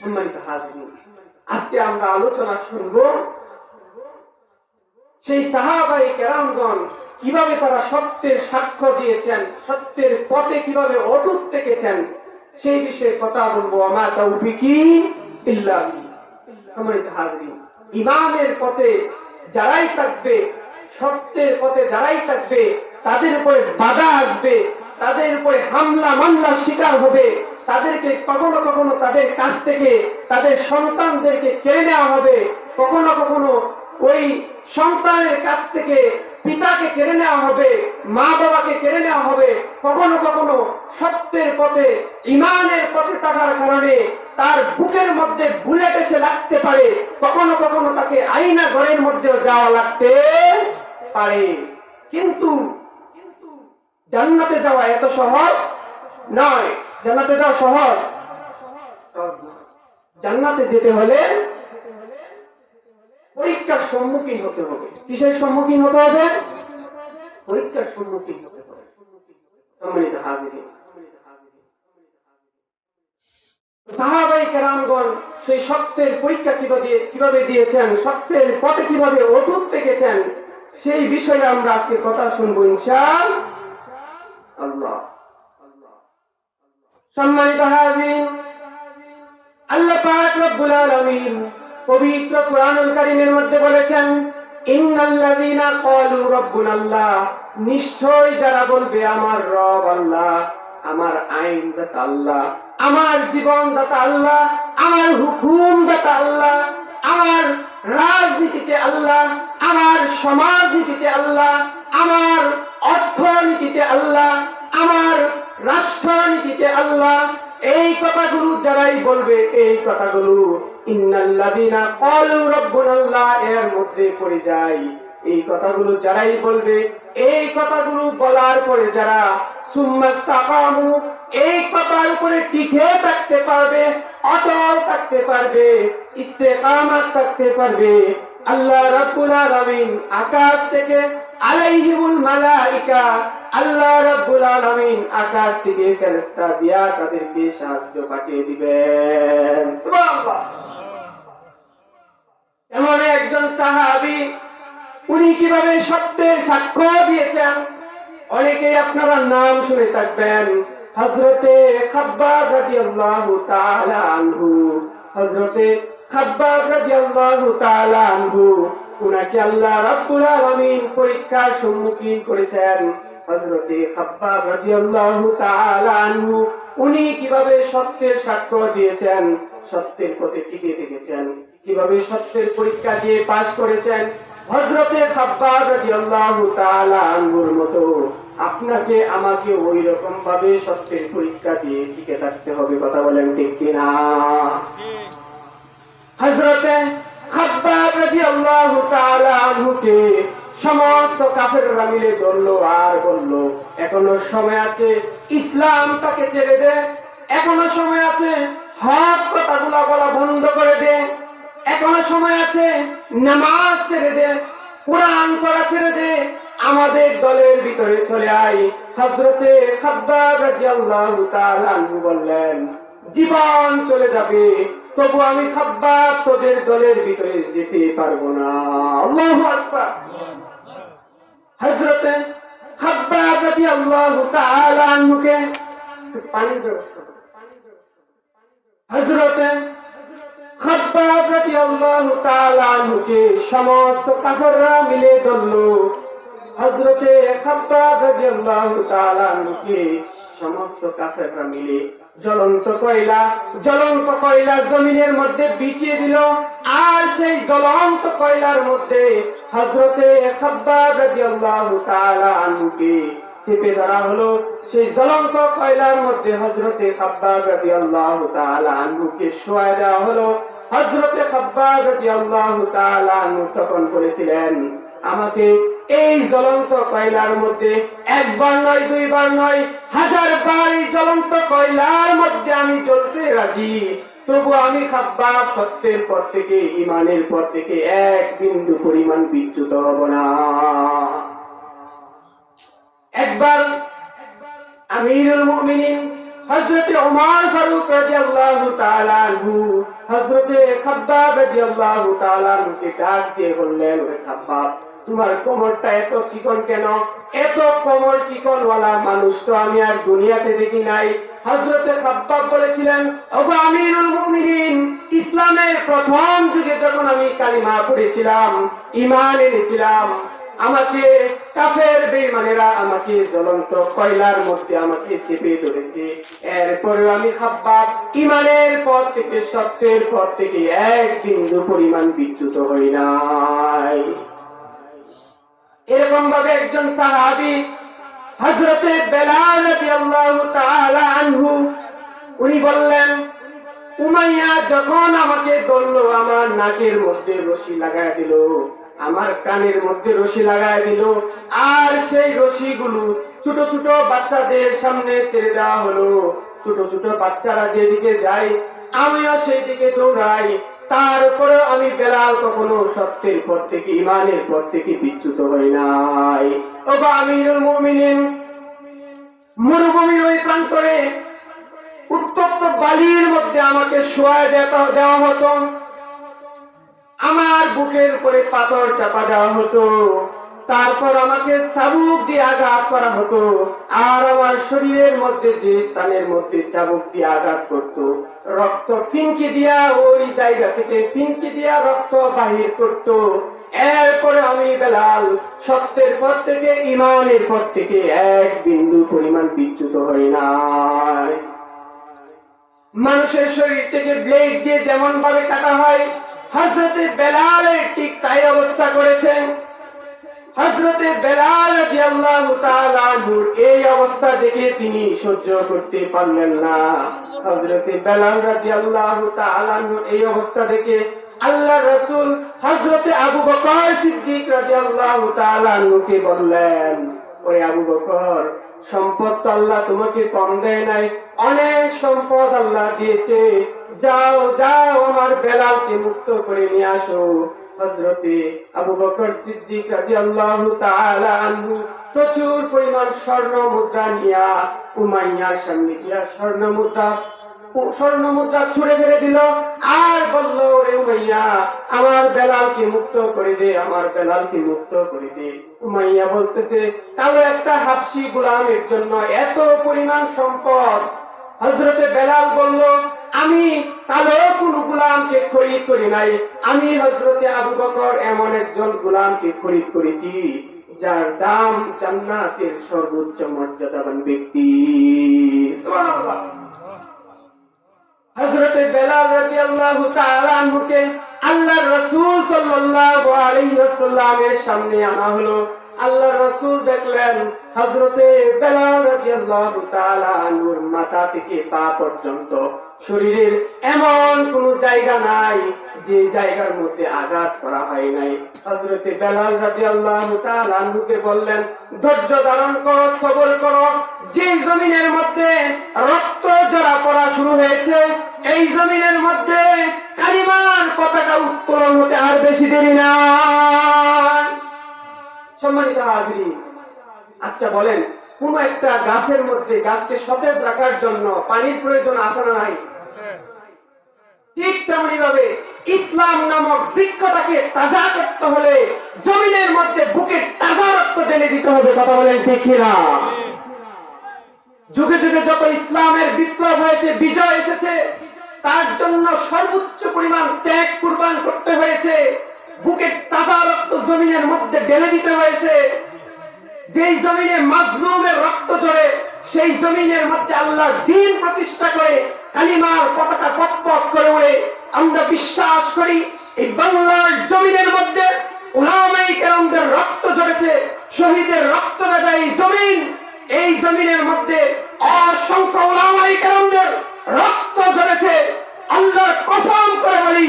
সম্মানিত হাজির আজকে আমরা আলোচনা শুনব সেই সাহাবাই কেরামগণ কীভাবে তারা সত্যের সাক্ষ্য দিয়েছেন, সত্যের পথে কীভাবে অটুট থেকেছেন, সেই বিষয়ে কথা বলব। আমা তৌফিকি ইল্লা সম্মানিত হাজির ইমামের পথে যারাই থাকবে, সত্যের পথে যারাই থাকবে, তাদের উপরে বাধা আসবে, তাদের উপরে হামলা মামলা শিকার হবে। তাদেরকে কখনো কখনো তাদের কাছ থেকে তাদের সন্তানদেরকে কেড়ে নেওয়া হবে। কখনো কখনো ওই সন্তানের কাছ থেকে পিতাকে কেড়ে নেওয়া হবে মা বাবাকে কেড়ে নেওয়া হবে। কখনো কখনো সত্যের পথে, ইমানের পথে থাকার কারণে তার বুকের মধ্যে বুলেট এসে লাগতে পারে। কখনো কখনো তাকে আইনা ঘরের মধ্যেও যাওয়া লাগতে পারে। কিন্তু জান্নাতে যাওয়া এত সহজ নয়। জান্নাতে যাওয়া সহজ। জান্নাতে যেতে হলে পরীক্ষার সম্মুখীন হতে হবে। কিসের সম্মুখীন হতে হবে? পরীক্ষার সম্মুখীন সেই সত্যের পরীক্ষা কীভাবে কীভাবে দিয়েছেন, সত্যের পথে কীভাবে অটুট থেকেছেন, সেই বিষয়ে আমরা আজকে কথা শুনব ইনশাল আল্লাহ সম্মানিত হাজির, আল্লাহ পাক রব্বুল আলামিন পবিত্র কোরআনুল কারীমের মধ্যে বলেছেন, ইন্নাল্লাযীনা ক্বালু রাব্বুনাল্লাহ নিশ্চয় যারা বলবে, আমার রব আল্লাহ আমার আইন দাতা আল্লাহ আমার জীবন দাতা আল্লাহ আমার হুকুম দাতা আল্লাহ আমার রাজনীতিতে আল্লাহ আমার সমাজনীতিতে আল্লাহ আমার অর্থনীতিতে আল্লাহ আমার রাষ্ট্রনীতিতে আল্লাহ এই কথাগুলো যারাই বলবে, এই কথাগুলো এর মধ্যে পড়ে যায়। এই কথাগুলো যারাই বলবে, এই কথাগুলো বলার পরে যারা সুম্মাস্তাকামু, এই কথার উপরে টিকে থাকতে পারবে, অটল থাকতে পারবে, ইস্তেকামাত থাকতে পারবে। আল্লাহ রাব্বুল আলামিন আকাশ থেকে আলাইহিমুল মালাইকা আল্লাহ রাব্বুল আলামিন আকাশ থেকে ফেরেশতা দিয়া তাদেরকে সাহায্য পাঠিয়ে দিবেন। এমন একজন সাহাবী, উনি কীভাবে সত্যের সাক্ষ্য দিয়েছেন? অনেকেই আপনারা নাম শুনে থাকবেন। হযরতে খাব্বাব রাদিয়াল্লাহু তাআলা আনহু। হযরতে খাব্বাব রাদিয়াল্লাহু তাআলা আনহু। উনাকে আল্লাহ রাব্বুল আলামিন পরীক্ষার সম্মুখীন করেছেন। উনি কীভাবে সত্যের সাক্ষ্য দিয়েছেন, সত্যের পথে টিকে থেকেছেন, কীভাবে সত্যের পরীক্ষা দিয়ে পাশ করেছেন আনহুর মতো, আপনাকে আমাকে ওই রকম ভাবে সত্যের পরীক্ষা দিয়ে টিকে থাকতে হবে, কথা বলেন ঠিক কিনা? হযরতে খাব্বাব সমস্ত কাফেররা মিলে ধরলো আর বলল, এখনও সময় আছে, ইসলামটাকে ছেড়ে দে। এখনও সময় আছে, হক কথাগুলা বলা বন্ধ করে দে। এখনও সময় আছে, নামাজ ছেড়ে দে, কোরআন পড়া ছেড়ে দে। আমাদের দলের ভিতরে চলে তাআলা আনহু বললেন, জীবন চলে যাবে, তবু আমি খাব্বাব তোদের দলের ভিতরে যেতে পারব না। আল্লাহু আকবার। হযরতে খাব্বাব রাদিয়াল্লাহু তাআলা আনহুকে পানির ব্যবস্থা করো। হযরতে খাব্বাব রাদিয়াল্লাহু তাআলা আনহুকে সমস্ত কাফেররা মিলে ধরলো আনহুকে সমস্ত কাফেররা মিলে জ্বলন্ত কয়লা জ্বলন্ত কয়লা জমিনের মধ্যে বিছিয়ে দিল। আর সেই জ্বলন্ত কয়লার মধ্যে খাব্বাব আনহুকে চেপে ধরা হলো। সেই জ্বলন্ত কয়লার মধ্যে হজরতে খাব্বাব রাদিয়াল্লাহু তাআলা আনহুকে শোয়া দেওয়া হলো। হযরতে খাব্বাব তাআলা আনহু তখন বলেছিলেন আমাকে এই জ্বলন্ত কয়লার মধ্যে, একবার নয়, দুইবার নয়, হাজার বার এই জ্বলন্ত কয়লার মধ্যে আমি জ্বলতে রাজি। তবু আমি খাব্বাব সত্যের পর থেকে ইমানের পর থেকে এক বিন্দু পরিমাণ বিচ্যুত হব না। একবার আমিরুল মুমিনিন হজরতে উমর ফারুক রাদিয়াল্লাহু তাআলা আনহু হজরতে খাব্বাব রাদিয়াল্লাহু তাআলা আনহুকে ডাক দিয়ে বললেন, ওরে খাব্বাব তোমার কোমরটা এত চিকন কেন? এত কোমর চিকনওয়ালা মানুষ তো আমি আর দুনিয়াতে দেখি নাই। হজরতে খাব্বাব বলেছিলেন, ওগো আমিরুল মুমিনিন, ইসলামের প্রথম যুগে যখন আমি কালিমা পড়েছিলাম, ঈমান এনেছিলাম, আমাকে কাফের বেঈমানেরা আমাকে জ্বলন্ত কয়লার মধ্যে আমাকে চেপে ধরেছে। এরপরে আমি খাব্বাব ইমানের পর থেকে, সত্যের পর থেকে এক বিন্দু পরিমাণ বিচ্যুত হই নাই। এরকম ভাবে একজন সাহাবি হজরতে উনি বললেন, উমাইয়া যখন আমাকে ধরলো, আমার নাকের মধ্যে রশি লাগায় দিল, আমার কানের মধ্যে রশি লাগায় দিল, আর সেই রশিগুলো ছোট ছোট বাচ্চাদের সামনে ছেড়ে দেওয়া হলো। ছোট ছোট বাচ্চারা যেদিকে যায়, আমিও সেই দিকে দৌড়াই। তারপরে আমি বেলাল কখনো সত্যের পর থেকে ইমানের পর থেকে বিচ্যুত হই নাই। ও বা আমিরুল মুমিনিন, মরুভূমির ওই প্রান্তরে উত্তপ্ত বালির মধ্যে আমাকে শোয়া দেওয়া হতো। আমার বুকের উপরে পাথর চাপা দেওয়া হতো। তারপর আমাকে চাবুক দিয়ে আঘাত করা হতো। আর আমার শরীরের মধ্যে যে স্থানের মধ্যে চাবুক দিয়ে আঘাত করত, রক্ত ফিনকি দিয়া ওই জায়গা থেকে ফিনকি দিয়া রক্ত বাহির করত। এরপরে আমি বেলাল, সত্যের পর থেকে ইমানের পর থেকে এক বিন্দু পরিমাণ বিচ্যুত হই নাই। মানুষের শরীর থেকে ব্লেড দিয়ে যেমন ভাবে কাটা হয় হজরতে বেলালের ঠিক তাই অবস্থা করেছেন। হজরতে বেলাল আনহুর এই অবস্থা দেখে তিনি সহ্য করতে পারলেন না। হজরতে বেলাল রাদিয়াল্লাহু তাআলা আনহুর এই অবস্থা দেখে আল্লাহ রাসূল হজরতে আবু বকর সিদ্দিক রাদিয়াল্লাহু তাআলা আনহুকে বললেন, ওরে আবু বকর, সম্পদ তো আল্লাহ তোমাকে কম দেয় নাই, অনেক সম্পদ আল্লাহ দিয়েছে। যাও যাও আমার বেলালকে মুক্ত করে নিয়ে আসো। হজরতে আবু বকর সিদ্দিক রাদিয়াল্লাহু তাআলা আনহু প্রচুর পরিমাণ স্বর্ণ মুদ্রা নিয়া উমাইয়ার সামনে গিয়া স্বর্ণ মুদ্রা স্বর্ণ মুদ্রা ছুড়ে ফেলে দিল। আর বলল, ওরে উমাইয়া, আমার বেলালকে মুক্ত করে দে, আমার বেলালকে মুক্ত করে দে। উমাইয়া বলতেছে একটা হাফসি গোলামের জন্য এত পরিমাণ সম্পদ? হজরতে বেলাল বলল, আমি কালো কোন গোলামকে খরিদ করি নাই। আমি হজরতে আবু বকর এমন একজন গোলামকে খরিদ করেছি, যার দাম জান্নাতের সর্বোচ্চ মর্যাদাবান ব্যক্তি। হযরতে বেলাল তাআলা আনহুকে আল্লাহর রাসূল সাল্লাল্লাহু আলাইহি সামনে আনা হলো। আল্লাহর রাসূল দেখলেন হযরতে বেলাল রাদিয়াল্লাহু তাআলা আনহুর মাথা থেকে পা পর্যন্ত শরীরের এমন কোন জায়গা নাই যে জায়গার মধ্যে আঘাত করা হয় নাই। হযরতে বেলাল রাদিয়াল্লাহু তাআলা আনহুকে বললেন, ধৈর্য ধারণ করো সবর করো। যে জমিনের মধ্যে রক্ত জড়া পড়া শুরু হয়েছে, এই জমিনের মধ্যে কালিমার পতাকা উত্তোলন হতে আর বেশি দেরি না সম্মানিত হাজিরি। আচ্ছা বলেন, কোন একটা গাছের মধ্যে গাছকে সতেজ রাখার জন্য পানির প্রয়োজন আছে না নাই? ঠিক তেমনি ভাবে ইসলাম নামক বৃক্ষটাকে তাজা করতে হলে জমিনের মধ্যে বুকে তাজা রক্ত ঢেলে দিতে হবে, কথা বলেন কিনা? যুগে যুগে যত ইসলামের বিপ্লব হয়েছে, বিজয় এসেছে, তার জন্য সর্বোচ্চ পরিমাণ ত্যাগ কুরবান করতে হয়েছে। বুকে তাজা রক্ত জমিনের মধ্যে ঢেলে দিতে হয়েছে। যেই জমিনে মাজলুমের রক্ত ঝরে, সেই জমিনের মধ্যে আল্লাহর দিন প্রতিষ্ঠা করে, কালিমার পতাকা পট পট করে উড়ে। আমরা বিশ্বাস করি, এই বাংলার জমিনের মধ্যে ওলামাই রক্ত ঝরেছে, শহীদের রক্ত ভেজা এই জমিন। এই জমিনের মধ্যে অসংখ্য ওলামাই কেরামদের রক্ত ঝরেছে। আল্লাহর কসম করে বলি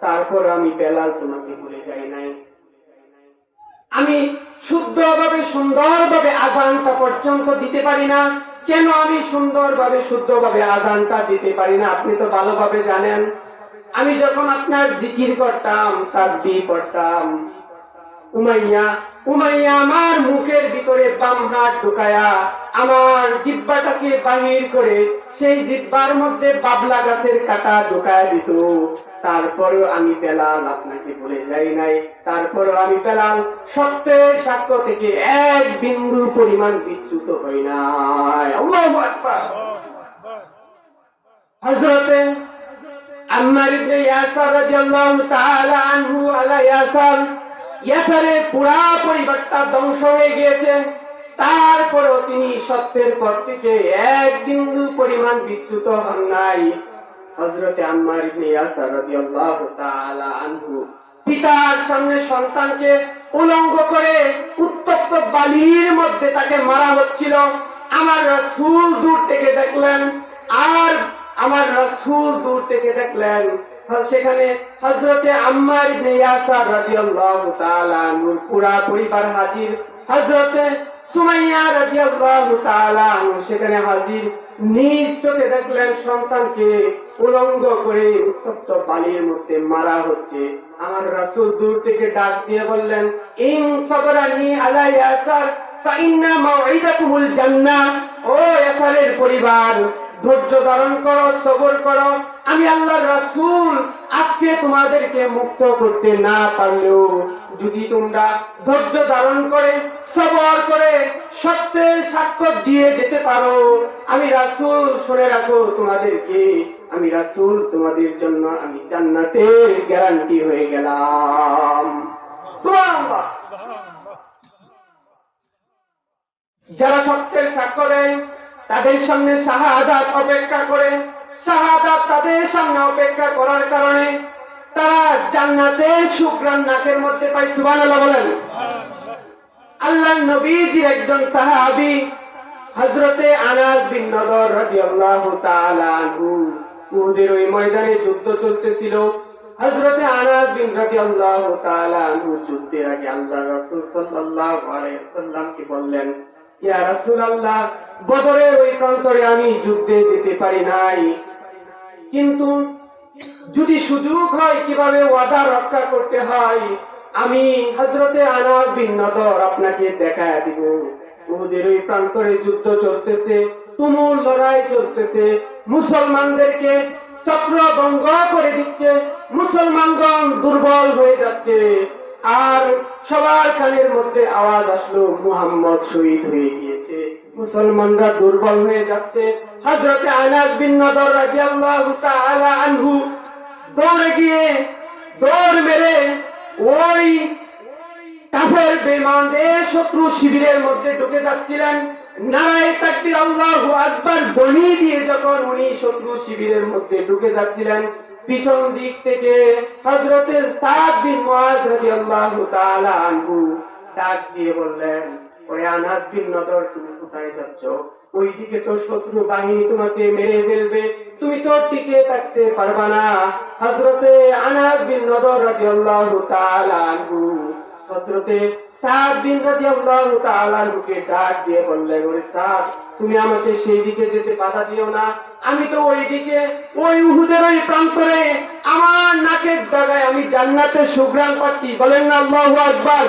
তারপর আমি বেলাল তোমাকে ভুলে যাই নাই। আমি শুদ্ধভাবে, সুন্দরভাবে আজানটা পর্যন্ত দিতে পারি না। কেন আমি সুন্দরভাবে, শুদ্ধভাবে আজানটা দিতে পারি না? আপনি তো ভালোভাবে জানেন। আমি যখন আপনার জিকির করতাম তাসবি পড়তাম উমাইয়া উমাইয়া আমার মুখের ভিতরে বাম হাত ঢুকায়া আমার জিব্বাটাকে বাহির করে সেই জিব্বার মধ্যে বাবলা গাছের কাটা ঢুকায়া দিত। তারপরেও আমি বেলাল আপনাকে বলে যাই নাই। তারপরেও আমি বেলাল সত্যের সাক্ষ্য থেকে এক বিন্দু পরিমাণ বিচ্যুত হই নাই। হযরতে আম্মার ইবনে ইয়াসার রাদিয়াল্লাহু তাআলা আনহু আলা ইয়াসার ইয়াসারের পুরা পরিবারটা ধ্বংস হয়ে গিয়েছে। তারপরেও তিনি সত্যের পর থেকে এক বিন্দু পরিমাণ বিচ্যুত হন নাই। হযরতে আম্মার ইবনে ইয়াসার রাদিয়াল্লাহু তাআলা আনহু পিতার সামনে সন্তানকে উলঙ্গ করে উত্তপ্ত বালির মধ্যে তাকে মারা হচ্ছিল। আমার রাসূল দূর থেকে দেখলেন, আর আমার রাসূল দূর থেকে দেখলেন। সেখানে হযরতে আম্মার পুরা পরিবার হাজির। হযরতে সুমাইয়া সেখানে হাজির। নিজ চোখে দেখলেন সন্তানকে উলঙ্গ করে উত্তপ্ত বালির মধ্যে মারা হচ্ছে। আমার রাসূল দূর থেকে ডাক দিয়ে বললেন, ইন সবরানি আলা মাউইদাতুমুল জান্নাহ। ও পরিবার, ধৈর্য ধারণ করো, সবর করো। আমি আল্লাহর রাসূল, আজকে তোমাদেরকে মুক্ত করতে না পারলেও যদি তোমরা ধৈর্য ধারণ করে, সবর করে, সত্যের সাক্ষ্য দিয়ে যেতে পারো, আমি রাসূল, শুনে রাখো তোমাদেরকে, আমি রাসূল, তোমাদের জন্য আমি জান্নাতের গ্যারান্টি হয়ে গেলাম। যারা সত্যের সাক্ষ্য দেয়, তাদের সামনে শাহাদাত অপেক্ষা করে শাহাদাত তাদের সামনে অপেক্ষা করার কারণে তারা জান্নাতের শুক্রান নাকের মধ্যে পায়, সুবহানাল্লাহ বলেন। আল্লাহ নবীজির একজন সাহাবী হযরতে আনাস বিন নদর উহুদের ওই ময়দানে যুদ্ধ চলতেছিল। হযরতে আনাস বিন যুদ্ধের আগে আল্লাহ রাসূল সাল্লাল্লাহু আলাইহি সাল্লামকে বললেন ইয়া রাসূলুল্লাহ, বদরের ওই প্রান্তরে আমি যুদ্ধে যেতে পারি নাই। কিন্তু যদি সুযোগ হয় কীভাবে ওয়াদা রক্ষা করতে হয়, আমি হজরতে আনাস বিন নদর আপনাকে দেখায় দিব। ওদের ওই প্রান্তরে যুদ্ধ চলতেছে, তুমুল লড়াই চলতেছে। মুসলমানদেরকে চক্রভঙ্গ করে দিচ্ছে, মুসলমানগণ দুর্বল হয়ে যাচ্ছে। আর সবার কানের মধ্যে আওয়াজ আসলো, মুহাম্মদ শহীদ হয়ে গিয়েছে। মুসলমানরা দুর্বল হয়ে যাচ্ছে। হযরতে আনাস বিন নদর রাদিয়াল্লাহু তাআলা আনহু দৌড়ে গিয়ে দৌড় মেরে ওই কাফের বেমানদের শত্রু শিবিরের মধ্যে ঢুকে যাচ্ছিলেন। নারায় তাকবীর আল্লাহু আকবার বনি দিয়ে যখন উনি শত্রু শিবিরের মধ্যে ঢুকে যাচ্ছিলেন পিছন দিক থেকে হযরতে সাদ বিন ডাক দিয়ে বললেন ওরে আনাস বিন তুমি কোথায় যাচ্ছ? ওইদিকে তো শত্রু বাহিনী তোমাকে মেরে ফেলবে। তুমি তো টিকে থাকতে পারবা না। হযরতে আনাস বিন তাআলা আনহু হযরতে সাদ বিন ডাক দিয়ে বললেন, ওরে তুমি আমাকে সেই দিকে যেতে বাধা দিও না। আমি তো ওই দিকে ওই উহুদের ওই প্রান্তরে আমার নাকের ডাগায় আমি জান্নাতের সুগ্রাণ পাচ্ছি। বলেন না আল্লাহু আকবার।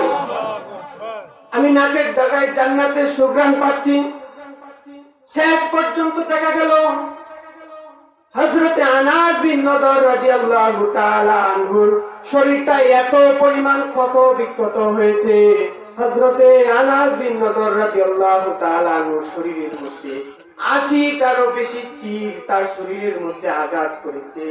আমি নাকের ডাগায় জান্নাতের সুগ্রাণ পাচ্ছি। শেষ পর্যন্ত দেখা গেল হযরতে আনাস বিন নদর রাদিয়াল্লাহু তাআলা আনহুর শরীরটা এত পরিমাণ ক্ষত বিক্ষত হয়েছে। হজরতে আনাস বিন নদর রাদিয়াল্লাহু তাআলা আনহুর শরীরের মধ্যে আশিটারও বেশি তীর তার শরীরের মধ্যে আঘাত করেছে।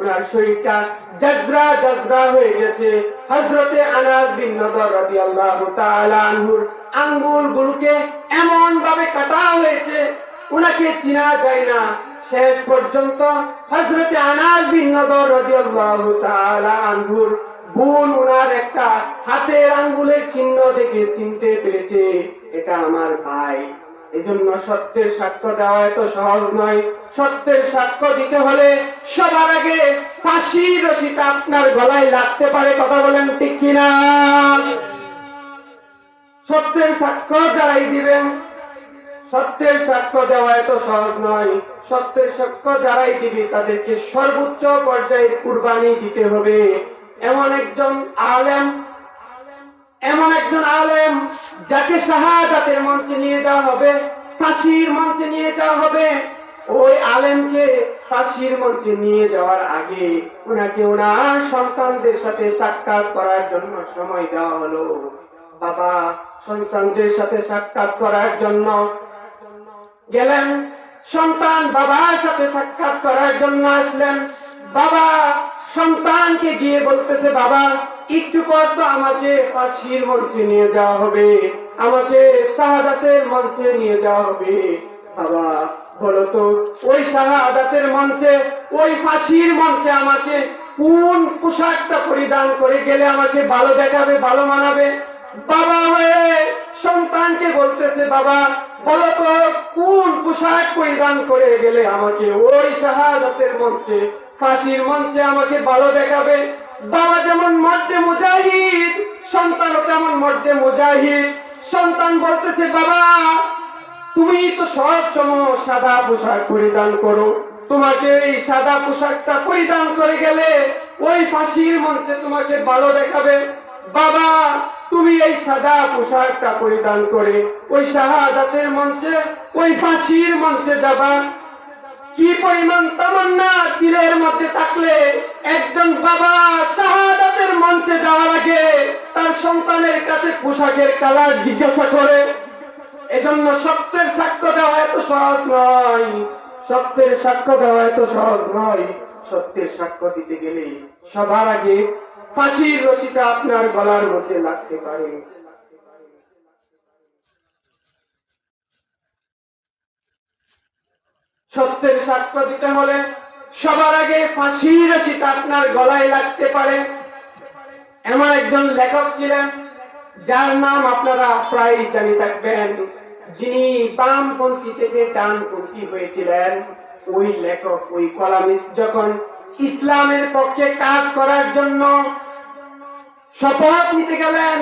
ওনার শরীরটা জাজরা জাজরা হয়ে গেছে। হযরতে আনাস বিন নদর রাদিয়াল্লাহু তাআলা আনহুর আঙ্গুল গুলোকে এমন ভাবে কাটা হয়েছে উনাকে চিনা যায় না। শেষ পর্যন্ত হজরতে আনাস বিন নদর রাদিয়াল্লাহু তাআলা আনহুর বোন ওনার একটা হাতের আঙ্গুলের চিহ্ন দেখে চিনতে পেরেছে, এটা আমার ভাই। এজন্য সত্যের সাক্ষ্য দেওয়া এত সহজ নয়। সত্যের সাক্ষ্য দিতে হলে সবার আগে ফাঁসির রশিটা আপনার গলায় লাগতে পারে, কথা বলেন ঠিক কিনা? সত্যের সাক্ষ্য যারাই দিবেন, সত্যের সাক্ষ্য দেওয়া এত সহজ নয়। সত্যের সাক্ষ্য যারাই দিবে, তাদেরকে সর্বোচ্চ পর্যায়ের কুরবানি দিতে হবে। এমন একজন আলেম এমন একজন আলেম যাকে শাহাদাতের মঞ্চে নিয়ে যাওয়া হবে, ফাঁসির মঞ্চে নিয়ে যাওয়া হবে। ওই আলেমকে ফাঁসির মঞ্চে নিয়ে যাওয়ার আগে ওনাকে ওনার সন্তানদের সাথে সাক্ষাৎ করার জন্য সময় দেওয়া হলো। বাবা, সন্তানদের সাথে সাক্ষাৎ করার জন্য গেলেন। সন্তান বাবার সাথে সাক্ষাৎ করার জন্য আসলেন। বাবা, সন্তানকে গিয়ে বলতেছে, বাবা একটু পর তো আমাকে ফাঁসির মঞ্চে নিয়ে যাওয়া হবে। আমাকে শাহাদাতের মঞ্চে নিয়ে যাওয়া হবে। বাবা, বলো তো, ওই শাহাদাতের মঞ্চে, ওই ফাঁসির মঞ্চে আমাকে কোন পোশাকটা পরিধান করে গেলে আমাকে ভালো দেখাবে, ভালো মানাবে? বাবা হয়ে সন্তানকে বলতেছে, বাবা, বলো তো, কোন পোশাক পরিধান করে গেলে আমাকে ওই শাহাদাতের মঞ্চে, ফাঁসির মঞ্চে আমাকে ভালো দেখাবে? বাবা যেমন মর্দে মুজাহিদ, সন্তানও তেমন মর্দে মুজাহিদ। সন্তান বলতেছে, বাবা তুমি তো সব সময় সাদা পোশাক পরিধান করো। তোমাকে এই সাদা পোশাকটা পরিধান করে গেলে ওই ফাঁসির মঞ্চে তোমাকে ভালো দেখাবে। বাবা, তুমি এই সাদা পোশাকটা পরিধান করে ওই শাহাদাতের মঞ্চে, ওই ফাঁসির মঞ্চে যাবা। কি পরিমাণ তামান্না দিলের মধ্যে থাকলে একজন বাবা শাহাদাতের মঞ্চে যাওয়ার আগে তার সন্তানের কাছে পোশাকের কালার জিজ্ঞাসা করে। এজন্য সত্যের সাক্ষ্য দেওয়া এত সহজ নয়। সত্যের সাক্ষ্য দেওয়া এত সহজ নয়। সত্যের সাক্ষ্য দিতে গেলে সবার আগে ফাঁসির রশিটা আপনার গলার মধ্যে লাগতে পারে। সত্যের সাক্ষ্য দিতে হলে সবার আগে ফাঁসির রশিটা আপনার গলায় লাগতে পারে। এমন একজন লেখক ছিলেন, যার নাম আপনারা প্রায় জানি থাকবেন, যিনি বামপন্থী থেকে ডানপন্থী হয়েছিলেন। ওই লেখক, ওই কলামিস্ট যখন ইসলামের পক্ষে কাজ করার জন্য শপথ নিতে গেলেন,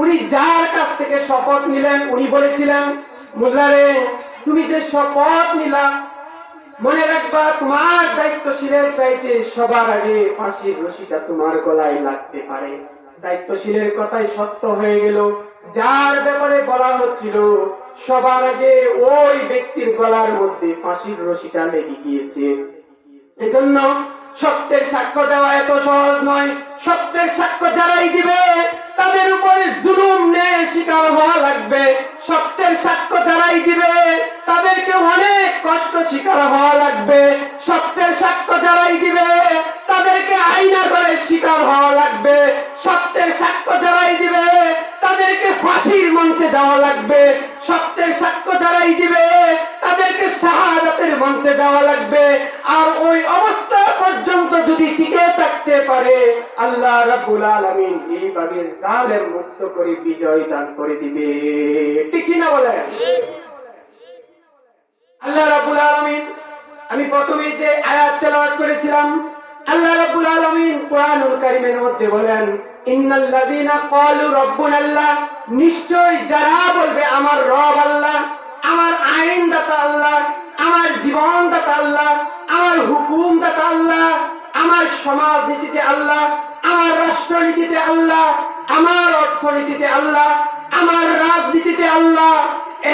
উনি যার কাছ থেকে শপথ নিলেন, উনি বলেছিলেন মোল্লারে তুমি যে শপথ নিলা মনে রাখবা, তোমার দায়িত্বশীলের চাইতে সবার আগে ফাঁসির রশিটা তোমার গলায় লাগতে পারে। দায়িত্বশীলের কথাই সত্য হয়ে গেল। যার ব্যাপারে বলা হচ্ছিল, সবার আগে ওই ব্যক্তির গলার মধ্যে ফাঁসির রশিটা লেগে গিয়েছে। এজন্য সত্যের সাক্ষ্য দেওয়া এত সহজ নয়। সত্যের সাক্ষ্য যারাই দিবে তাদের উপরে জুলুম নিয়ে শিকার হওয়া লাগবে। সত্যের সাক্ষ্য যারাই দিবে, তাদেরকে অনেক কষ্ট শিকার হওয়া লাগবে। সত্যের সাক্ষ্য যারাই দিবে, তাদেরকে আইনা করে শিকার হওয়া লাগবে। সত্যের সাক্ষ্য যারাই দিবে, তাদেরকে ফাঁসির মঞ্চে যাওয়া লাগবে। সত্যের সাক্ষ্য যারাই দিবে, তাদেরকে শাহাদাতের মঞ্চে যাওয়া লাগবে। আর ওই অবস্থা পর্যন্ত যদি টিকে থাকতে পারে, আল্লাহ রাব্বুল আলামিন এইভাবে জালেম মুক্ত করে বিজয় দান করে দিবে। ঠিক না বলে? আল্লাহ রাব্বুল আলামিন, আমি প্রথমেই যে আয়াত তেলাওয়াত করেছিলাম, আল্লাহ রাব্বুল আলামিন কোরআনুল কারীমের মধ্যে বলেন, ইন্নাল্লাযীনা ক্বালু রাব্বুনাল্লাহ নিশ্চয় যারা বলবে, আমার রব আল্লাহ, আমার আইন দাতা আল্লাহ আমার জীবন দাতা আল্লাহ, আমার হুকুম দাতা আল্লাহ, আমার সমাজ নীতিতে আল্লাহ, আমার রাষ্ট্রনীতিতে আল্লাহ, আমার অর্থনীতিতে আল্লাহ, আমার রাজনীতিতে আল্লাহ।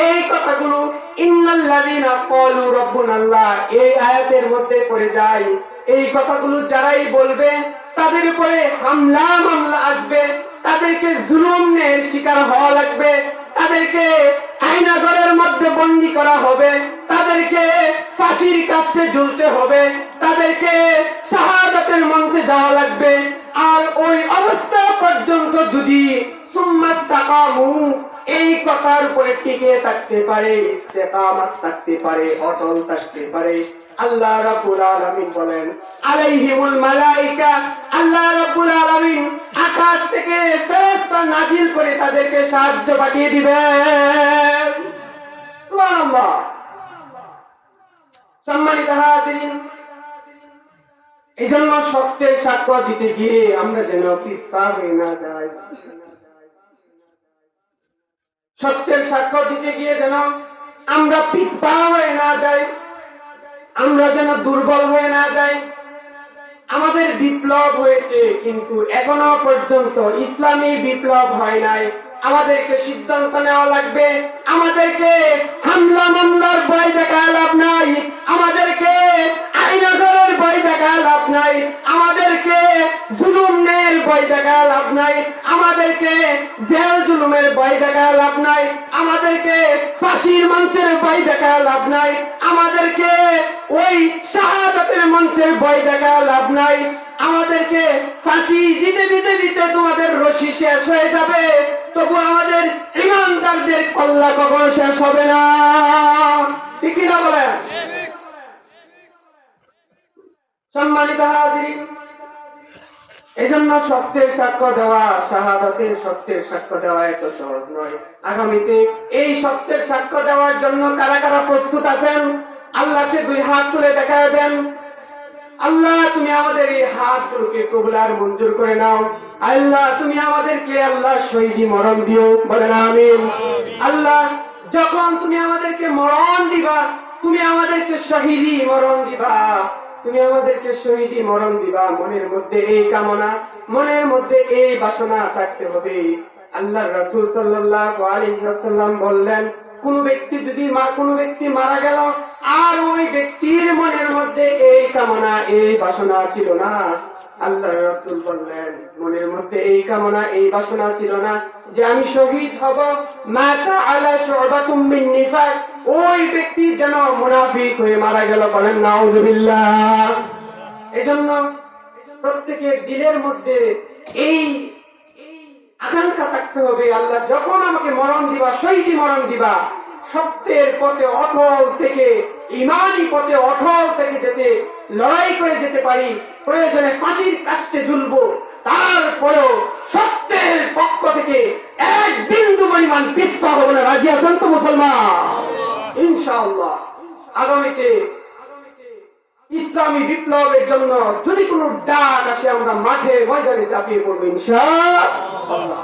এই কথাগুলো ইন্নাল্লাযীনা ক্বালু রাব্বুনাল্লাহ, এই আয়াতের মধ্যে পড়ে যায়। এই কথাগুলো যারাই বলবে, তাদের উপরে হামলা মামলা আসবে, তাদেরকে জুলুম নিয়ে শিকার হওয়া লাগবে। তাদেরকে আইনাগরের মধ্যে বন্দি করা হবে। তাদেরকে ফাঁসির কাছে ঝুলতে হবে। তাদেরকে শাহাদাতের মঞ্চে যাওয়া লাগবে। আর ওই অবস্থা পর্যন্ত যদি এই কথার উপরে টিকে থাকতে পারে, ইস্তেকামাত থাকতে পারে, অটল থাকতে পারে। আল্লাহ রাব্বুল আলামিন বলেন, আলাইহিমুল মালাইকা। আল্লাহ রাব্বুল আলামিন আকাশ থেকে ফেরেশতা নাজিল করে তাদেরকে সাহায্য পাঠিয়ে দিবেন। সম্মানিত হাজিরিন এই জন্য সত্যের সাক্ষ্য দিতে গিয়ে আমরা যেন পিস্পা হয়ে না যাই। সত্যের সাক্ষ্য দিতে গিয়ে যেন আমরা পিস্পা হয়ে না যাই, আমরা যেন দুর্বল হয়ে না যাই আমাদের বিপ্লব হয়েছে, কিন্তু এখনও পর্যন্ত ইসলামী বিপ্লব হয় নাই। আমাদেরকে সিদ্ধান্ত নেওয়া লাগবে। আমাদেরকে হামলা মামলার ভয় দেখা লাভ নাই। আমাদেরকে আইনাগরের ভয় দেখা লাভ নাই। আমাদেরকে ওই শাহাদাতের মঞ্চের ভয় দেখা লাভ নাই। আমাদেরকে ফাঁসি দিতে দিতে দিতে তোমাদের রশি শেষ হয়ে যাবে। তবু আমাদের ইমানদারদের কল্লা কখনো শেষ হবে না। সম্মানিত হাজিরিন এই জন্য সত্যের সাক্ষ্য দেওয়া, শাহাদাতের সত্যের সাক্ষ্য দেওয়া এত সহজ নয়। আগামীতে এই সত্যের সাক্ষ্য দেওয়ার জন্য কারা কারা প্রস্তুত আছেন? আল্লাহকে দুই হাত তুলে দেখা দেন। আল্লাহ, তুমি আমাদের এই হাতগুলোকে কবুলার মঞ্জুর করে নাও। আল্লাহ, তুমি আমাদেরকে আল্লাহ শহীদি মরণ দিও। বলেন আমিন। আল্লাহ, যখন তুমি আমাদেরকে মরণ দিবা, তুমি আমাদেরকে শহীদি মরণ দিবা। তুমি আমাদেরকে শহীদি মরণ দিবা। মনের মধ্যে এই কামনা, মনের মধ্যে এই বাসনা থাকতে হবে। আল্লাহ রাসূল আলাইহি বললেন, কোন ব্যক্তি যদি মা, কোন ব্যক্তি মারা গেল, আর ওই ব্যক্তির মনের মধ্যে এই কামনা, এই বাসনা ছিল না। আল্লাহ রাসূল বললেন, মনের মধ্যে এই কামনা, এই বাসনা ছিল না। যে আমি শহীদ হব মাতা আলা শুবাতুম মিন নিফাক ওই ব্যক্তি যেন মুনাফিক হয়ে মারা গেল বলেন, নাউজুবিল্লাহ। এজন্য প্রত্যেকের দিলের মধ্যে এই আকাঙ্ক্ষা থাকতে হবে, আল্লাহ যখন আমাকে মরণ দিবা শহীদি মরণ দিবা, সত্যের পথে অটল থেকে ইমানি পথে অটল থেকে যেতে, লড়াই করে যেতে পারি, প্রয়োজনে ফাঁসির কাছে ঝুলবো। তারপরেও সত্যের পক্ষ থেকে এক বিন্দু পরিমাণ পিছপা হবে না। রাজি আছেন তো মুসলমান? ইনশাআল্লাহ। আগামীতে ইসলামী বিপ্লবের জন্য যদি কোনো ডাক আসে, আমরা মাঠে ময়দানে চাপিয়ে পড়ব, ইনশাআল্লাহ।